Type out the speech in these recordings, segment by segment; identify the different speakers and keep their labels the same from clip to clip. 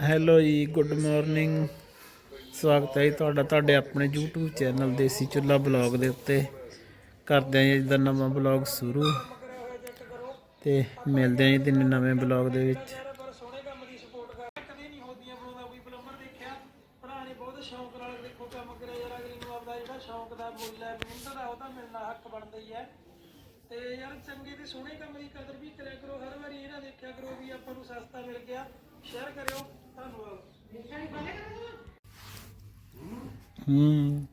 Speaker 1: Hello ਜੀ, good morning. ਸਵਾਗਤ ਹੈ ਜੀ ਤੁਹਾਡਾ, ਤੁਹਾਡੇ ਆਪਣੇ YouTube ਚੈਨਲ ਦੇਸੀ ਚੁੱਲਾ ਬਲੌਗ ਦੇ ਉੱਤੇ। ਕਰਦੇ ਹਾਂ ਜੀ ਅੱਜ ਦਾ ਨਵਾਂ ਬਲੌਗ ਸ਼ੁਰੂ। ਤੇ ਮਿਲਦੇ ਹਾਂ ਜੀ ਦਿਨ ਨਵੇਂ ਬਲੌਗ ਦੇ ਵਿੱਚ।
Speaker 2: ਸ਼ੌਂਕ ਨਾਲ ਦੇਖੋ ਕੰਮ ਕਰਿਆ ਯਾਰ ਅਗਲੀ ਨੂੰ ਆਪਦਾ ਜਿਹੜਾ ਸ਼ੌਂਕ ਦਾ ਮੁੱਲ ਹੈ ਮਿਹਨਤ ਦਾ ਉਹਦਾ ਮਿਲਣਾ ਹੱਕ ਬਣਦਾ ਹੀ ਹੈ ਤੇ ਯਾਰ ਚੰਗੇ ਤੇ ਸੋਹਣੇ ਕੰਮ ਦੀ ਕਦਰ ਵੀ ਕਰਿਆ ਕਰੋ, ਹਰ ਵਾਰੀ ਇਹ ਨਾ ਦੇਖਿਆ ਕਰੋ ਵੀ ਆਪਾਂ ਨੂੰ ਸਸਤਾ ਮਿਲ ਗਿਆ। ਸ਼ੇਅਰ ਕਰਿਓ। ਧੰਨਵਾਦ
Speaker 1: ਹੂੰ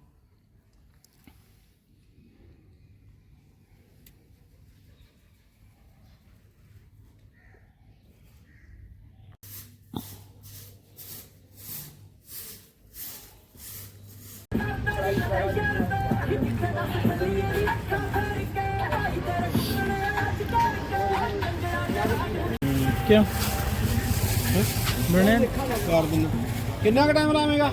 Speaker 1: ਕਿਉਂ ਬਣੇ।
Speaker 3: ਕਰ ਦਿੰਦਾ। ਕਿੰਨਾ ਕੁ ਟਾਈਮ ਲਾਵੇਂਗਾ?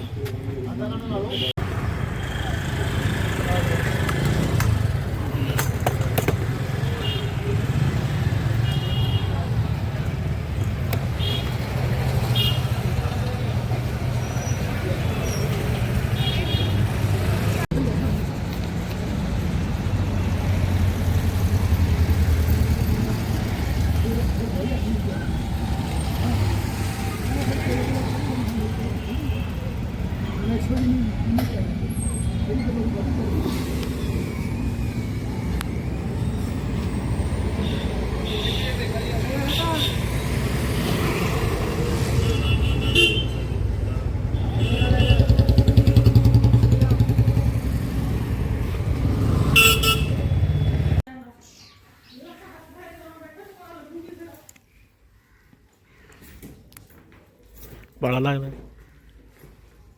Speaker 1: ਬੜਾ ਲੱਗਦਾ।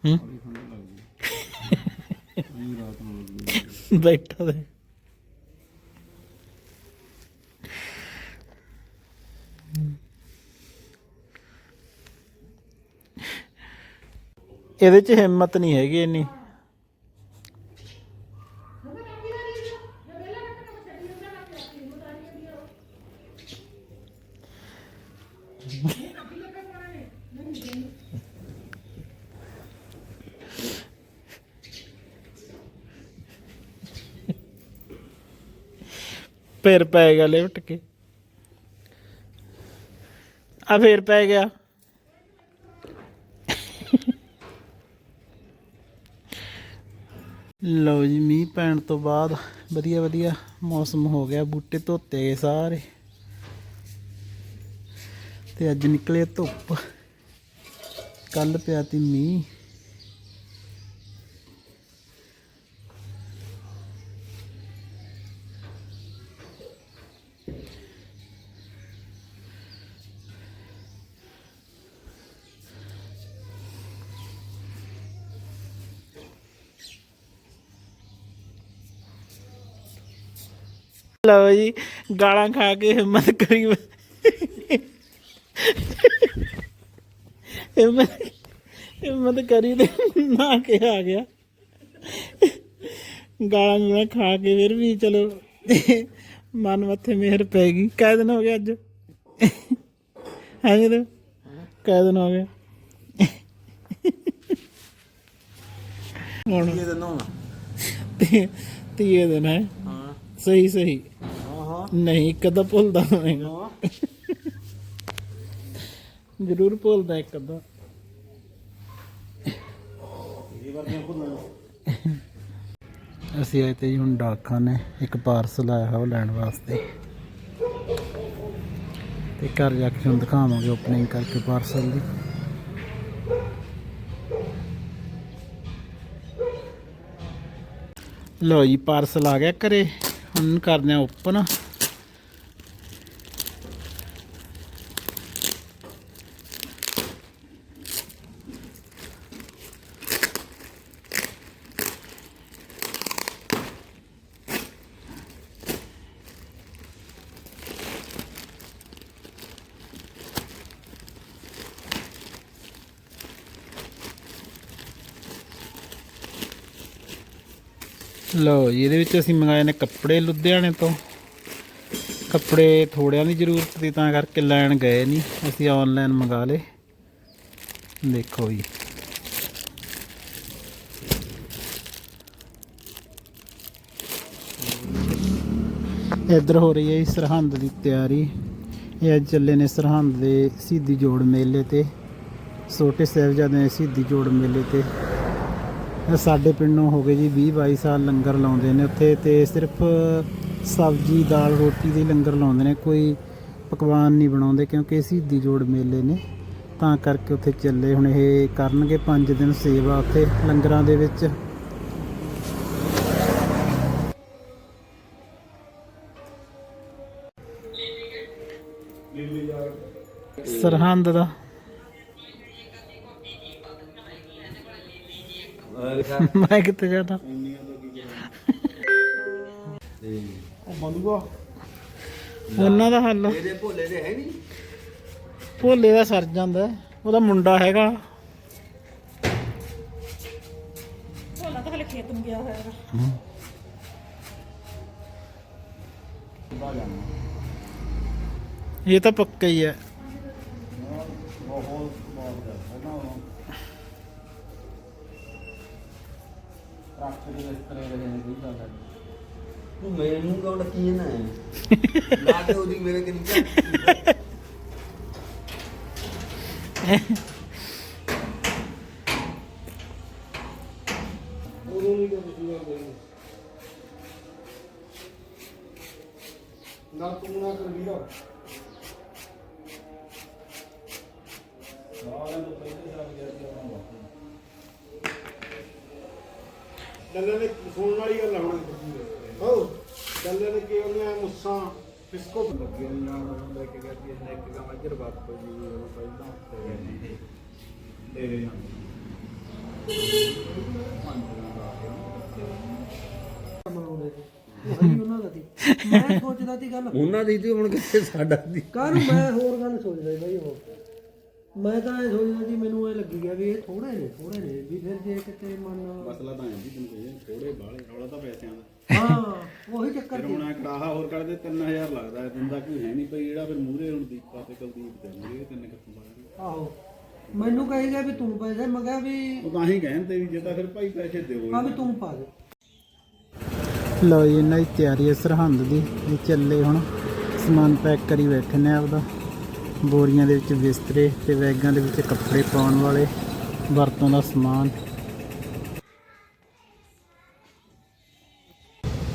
Speaker 1: ਹੂੰ? ਬੈਠਾ ਦੇ ਇਹਦੇ ਚ ਹਿੰਮਤ ਨਹੀਂ ਹੈਗੀ ਇੰਨੀ। ਫਿਰ ਪੈ ਗਿਆ ਲਿਫਟ ਕੇ। ਆ ਫੇਰ ਪੈ ਗਿਆ। ਲਓ ਜੀ, ਮੀਂਹ ਪੈਣ ਤੋਂ ਬਾਅਦ ਵਧੀਆ ਵਧੀਆ ਮੌਸਮ ਹੋ ਗਿਆ, ਬੂਟੇ ਧੋਤੇ ਗਏ ਸਾਰੇ। ਤੇ ਅੱਜ ਨਿਕਲੇ ਧੁੱਪ। ਕੱਲ ਪਿਆ ਤੀ ਮੀਂਹ। ਲਓ ਜੀ ਗਾਲਾਂ ਖਾ ਕੇ ਹਿੰਮਤ ਕਰੀ ਹਿੰਮਤ ਹਿੰਮਤ ਕਰੀ ਤੇ ਨਾ ਕੇ ਆ ਗਿਆ। ਗਾਲਾਂ ਗੂਲਾਂ ਖਾ ਕੇ ਫਿਰ ਵੀ ਚਲੋ ਮਨ ਮੱਥੇ ਮਿਹਰ ਪੈ ਗਈ। ਕੈ ਦਿਨ ਹੋ ਗਿਆ ਅੱਜ? ਹੈ ਜੀ ਕੈ ਦਿਨ ਹੋ ਗਿਆ ਹੁਣ
Speaker 3: ਇਹ ਦਿਨੋਂ
Speaker 1: ਤੇ ਤੀਏ ਦਿਨ ਹੈ।
Speaker 3: ਹਾਂ।
Speaker 1: ਸਹੀ ਸਹੀ। ਨਹੀਂ ਅੱਧਾ ਭੁੱਲਦਾ ਹੋਵੇਗਾ। ਜ਼ਰੂਰ ਭੁੱਲਦਾ ਇੱਕ ਅੱਧਾ। ਅਸੀਂ ਆਏ ਤੇ ਜੀ ਹੁਣ ਡਾਕਖਾਨੇ ਇੱਕ ਪਾਰਸਲ ਆਇਆ ਹੈ ਉਹ ਲੈਣ ਵਾਸਤੇ। ਤੇ ਘਰ ਜਾ ਕੇ ਤੁਹਾਨੂੰ ਦਿਖਾਵਾਂਗੇ ਓਪਨਿੰਗ ਕਰਕੇ ਪਾਰਸਲ ਦੀ। ਲਓ ਜੀ ਪਾਰਸਲ ਆ ਗਿਆ ਘਰੇ। ਹੁਣ ਕਰਦੇ ਆ ਓਪਨ ਲਓ ਜੀ, ਇਹਦੇ ਵਿੱਚ ਅਸੀਂ ਮੰਗਾਏ ਨੇ ਕੱਪੜੇ ਲੁਧਿਆਣੇ ਤੋਂ। ਕੱਪੜੇ ਥੋੜਿਆਂ ਦੀ ਜ਼ਰੂਰਤ ਸੀ, ਤਾਂ ਕਰਕੇ ਲੈਣ ਗਏ ਨਹੀਂ ਅਸੀਂ ਆਨਲਾਈਨ ਮੰਗਾ ਲਏ। ਦੇਖੋ ਜੀ। ਇੱਧਰ ਹੋ ਰਹੀ ਹੈ ਜੀ ਸਰਹੰਦ ਦੀ ਤਿਆਰੀ। ਇਹ ਅੱਜ ਚੱਲੇ ਨੇ ਸਰਹੰਦ ਦੇ ਸਿੱਧੀ ਜੋੜ ਮੇਲੇ ਤੇ। ਛੋਟੇ ਸਾਹਿਬਜ਼ਾਦੇ ਦੇ ਸਿੱਧੀ ਜੋੜ ਮੇਲੇ ਤੇ। ਸਾਡੇ ਪਿੰਡੋਂ ਹੋ ਗਏ ਜੀ 20 22 ਸਾਲ ਲੰਗਰ ਲਾਉਂਦੇ ਨੇ ਉੱਥੇ ਤੇ ਸਿਰਫ ਸਬਜ਼ੀ, ਦਾਲ, ਰੋਟੀ ਦੇ ਲੰਗਰ ਲਾਉਂਦੇ ਨੇ, ਕੋਈ ਪਕਵਾਨ ਨਹੀਂ ਬਣਾਉਂਦੇ ਕਿਉਂਕਿ ਇਹ ਸਿੱਧੀ ਜੋੜ ਮੇਲੇ ਨੇ। ਤਾਂ ਕਰਕੇ ਉੱਥੇ ਚੱਲੇ, ਹੁਣ ਇਹ ਕਰਨਗੇ 5 ਦਿਨ ਸੇਵਾ ਉੱਥੇ ਲੰਗਰਾਂ ਦੇ ਵਿੱਚ। ਸਰਹੰਦ ਦਾ ਮੈਂ ਕਿੱਥੇ ਜਾਣਾ?
Speaker 3: ਉਹ ਬੰਦੂਗਾ
Speaker 1: ਉਹਨਾਂ ਦਾ ਹੱਲ।
Speaker 3: ਤੇਰੇ ਭੋਲੇ ਦੇ ਹੈ ਨਹੀਂ?
Speaker 1: ਭੋਲੇ ਦਾ ਸਰ ਜਾਂਦਾ। ਉਹਦਾ ਮੁੰਡਾ ਹੈਗਾ।
Speaker 4: ਭੋਲਾ ਤਾਂ ਹਲੇ ਖੇਤ ਨੂੰ ਗਿਆ ਹੋਇਆ ਹੈਗਾ।
Speaker 1: ਇਹ ਤਾਂ ਪੱਕਾ ਹੀ ਹੈ
Speaker 3: ਬਹੁਤ ਬਹੁਤ ਹੈ ਨਾ ਰੱਖ ਦੇ ਇਸ ਤਰ੍ਹਾਂ ਦੇ ਨੇ ਕੋਈ ਗੱਲ
Speaker 5: ਤੂੰ ਮੈਨੂੰ ਕੌਣ ਡੱਕੀ ਨਾ? ਹੈ ਲਾ ਕੇ ਉਹਦੀ ਮੇਰੇ ਕਿੰਨੀ
Speaker 3: ਉਦੋਂ ਨਹੀਂ ਕੋਈ ਸੀ ਗੱਲ ਨਹੀਂ ਨਾ ਤੂੰ ਨਾ ਕਰ ਵੀਰਾ ਸਾਰਿਆਂ ਤੋਂ ਪਹਿਲੇ ਲੱਗ ਗਿਆ ਸੀ ਉਹਨਾਂ ਬਾਪੂ ਡੱਲੇ ਨੇ ਸੁਣਨ ਵਾਲੀ ਗੱਲ ਹੁਣ। ਹੋ ਡੱਲੇ ਨੇ ਕੀ ਉਹਨੇ ਮੁੱਸਾਂ ਫਿਸਕੋ ਲੱਗੇ ਨੇ ਨਾਲ ਉਹ ਲੈ ਕੇ ਗਿਆ ਸੀ ਇਹਨੇ ਇੱਕ ਗਾਂ ਇੱਧਰ ਵਾਪਸ ਜੀ ਉਹ ਪਹਿਲਾਂ ਤੇ ਤੇ
Speaker 2: ਉਹੀ ਉਹਨਾਂ ਦਾ ਸੀ। ਮੈਂ ਸੋਚਦਾ ਸੀ ਗੱਲ
Speaker 5: ਉਹਨਾਂ ਦੀ ਤੇ ਹੁਣ ਕਿੱਥੇ ਸਾਡਾ ਦੀ?
Speaker 2: ਕਾਹਨੂੰ ਮੈਂ ਹੋਰ ਗੱਲ ਸੋਚਦਾ ਸੀ ਬਈ ਉਹ? ਮੈਂ ਤਾਂ ਇਹ ਸੋਚਦਾ ਸੀ ਮੈਨੂੰ ਇਹ ਲੱਗੀ ਗਿਆ ਵੀ ਇਹ ਥੋੜੇ ਨੇ ਥੋੜੇ ਨੇ ਵੀ ਫਿਰ ਜੇ ਕਿਤੇ ਮਨ
Speaker 3: ਮਸਲਾ ਤਾਂ ਹੈ ਜੀ ਤੈਨੂੰ ਕਹੇ ਥੋੜੇ ਬਾਹਲੇ ਰੌਲਾ ਤਾਂ ਪੈਸਿਆਂ ਦਾ।
Speaker 2: ਹਾਂ ਉਹੀ ਚੱਕਰ
Speaker 3: ਫਿਰ ਹੁਣ ਇਹ ਕੜਾਹਾ ਹੋਰ ਕਰਦੇ 3000 ਲੱਗਦਾ ਹੈ ਦਿੰਦਾ ਕੋਈ ਹੈ ਨਹੀਂ ਪਈ ਜਿਹੜਾ ਫਿਰ ਮੂਹਰੇ ਹੁਣ ਦੀਪਾ ਤੇ ਕੁਲਦੀਪ ਦੇਣਗੇ ਤਿੰਨ ਕਿੱਥੋਂ ਬਾਹਰ
Speaker 2: ਆਹੋ ਮੈਨੂੰ ਕਹੀ ਗਿਆ ਵੀ ਤੂੰ ਪੈਸੇ ਮੈਂ ਕਿਹਾ ਵੀ
Speaker 3: ਉਹ ਤਾਂ ਹੀ ਕਹਿੰਦੇ ਵੀ ਜੇ ਤਾਂ ਫਿਰ ਭਾਈ ਪੈਸੇ ਦਿਓ
Speaker 2: ਆ ਵੀ ਤੂੰ ਪਾ ਦੇ।
Speaker 1: ਲਓ ਜੀ ਇਹਨਾਂ ਦੀ ਤਿਆਰੀ ਹੈ ਸਰਹੰਦ ਦੀ ਇਹ ਚੱਲੇ ਹੁਣ ਸਮਾਨ ਪੈਕ ਕਰੀ ਬੈਠੇ ਨੇ ਆਪਦਾ। ਬੋਰੀਆਂ ਦੇ ਵਿੱਚ ਬਿਸਤਰੇ ਤੇ ਬੈਗਾਂ ਦੇ ਵਿੱਚ ਕੱਪੜੇ ਪਾਉਣ ਵਾਲੇ, ਵਰਤੋਂ ਦਾ ਸਮਾਨ।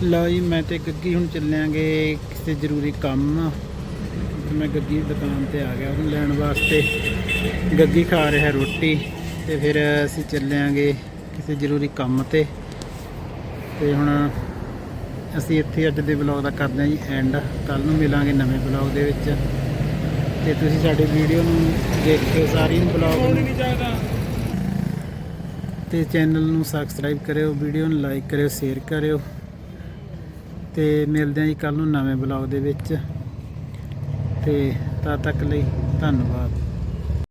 Speaker 1: ਲਓ ਜੀ, ਮੈਂ ਤੇ ਗੱਗੀ ਹੁਣ ਚੱਲਿਆਂਗੇ ਕਿਸੇ ਜ਼ਰੂਰੀ ਕੰਮ। ਆ ਤੇ ਮੈਂ ਗੱਗੀ ਦੀ ਦੁਕਾਨ ਤੇ ਆ ਗਿਆ ਉਹਨੂੰ ਲੈਣ ਵਾਸਤੇ। ਗੱਗੀ ਖਾ ਰਿਹਾ ਰੋਟੀ ਤੇ ਫਿਰ ਅਸੀਂ ਚੱਲਿਆਂਗੇ ਕਿਸੇ ਜ਼ਰੂਰੀ ਕੰਮ ਤੇ। ਤੇ ਹੁਣ ਅਸੀਂ ਇੱਥੇ ਅੱਜ ਦੇ ਵਲੌਗ ਦਾ ਕਰਦੇ ਹਾਂ ਜੀ ਐਂਡ ਕੱਲ ਨੂੰ ਮਿਲਾਂਗੇ ਨਵੇਂ ਵਲੌਗ ਦੇ ਵਿੱਚ। ਤੇ ਤੁਸੀਂ ਸਾਡੇ ਵੀਡੀਓ ਨੂੰ ਦੇਖਿਓ, ਸਾਰੀ ਵਲੌਗ ਨੂੰ। ਤੇ ਚੈਨਲ ਨੂੰ ਸਬਸਕ੍ਰਾਈਬ ਕਰਿਓ, ਵੀਡੀਓ ਨੂੰ ਲਾਈਕ ਕਰਿਓ ਸ਼ੇਅਰ ਕਰਿਓ। ਤੇ ਮਿਲਦੇ ਹਾਂ ਜੀ ਕੱਲ ਨੂੰ ਨਵੇਂ ਵਲੌਗ ਦੇ ਵਿੱਚ। ਤੇ ਤਦ ਤੱਕ ਲਈ ਧੰਨਵਾਦ।